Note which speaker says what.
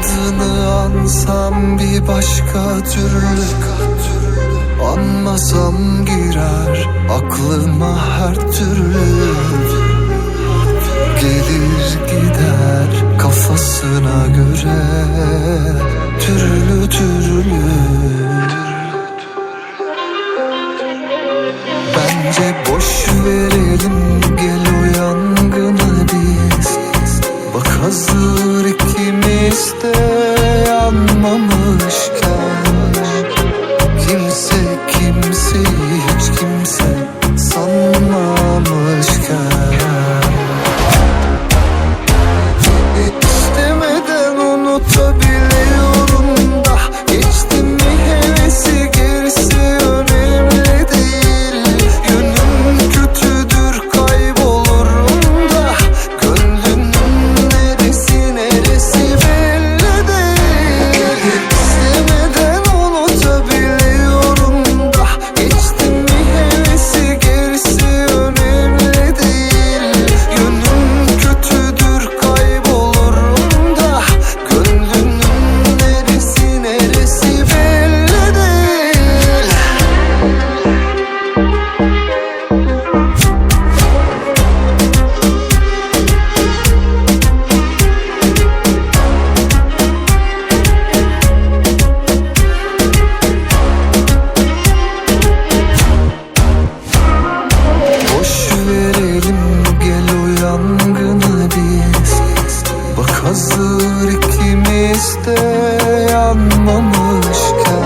Speaker 1: Adını ansam bir başka türlü. Anmasam girer aklıma her türlü. Gelir gider kafasına göre Türlü türlü. Bence boş verelim gel uyan. still kalır ikimiz de yanmamışken